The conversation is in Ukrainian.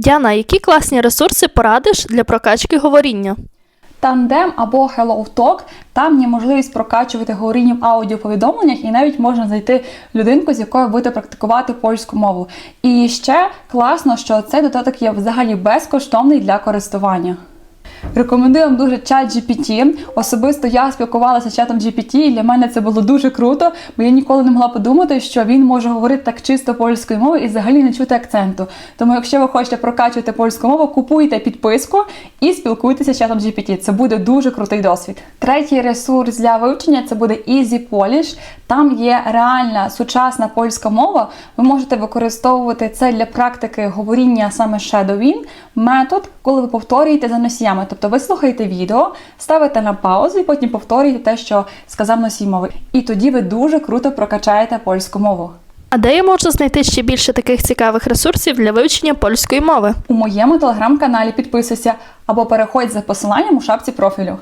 Діана, які класні ресурси порадиш для прокачки говоріння? Тандем або Hello там є можливість прокачувати говоріння в аудіоповідомленнях, і навіть можна знайти людинку, з якою будете практикувати польську мову. І ще класно, що цей додаток є взагалі безкоштовний для користування. Рекомендую вам дуже чат GPT. Особисто я спілкувалася з чатом GPT, і для мене це було дуже круто, бо я ніколи не могла подумати, що він може говорити так чисто польською мовою і взагалі не чути акценту. Тому, якщо ви хочете прокачувати польську мову, купуйте підписку і спілкуйтеся з чатом GPT. Це буде дуже крутий досвід. Третій ресурс для вивчення це буде Easy Polish. Там є реальна сучасна польська мова. Ви можете використовувати це для практики говоріння саме Shadowin, метод, коли ви повторюєте за носіями. Тобто ви слухаєте відео, ставите на паузу і потім повторюєте те, що сказав носій мови. І тоді ви дуже круто прокачаєте польську мову. А де я можу знайти ще більше таких цікавих ресурсів для вивчення польської мови? У моєму телеграм-каналі підписуйся або переходь за посиланням у шапці профілю.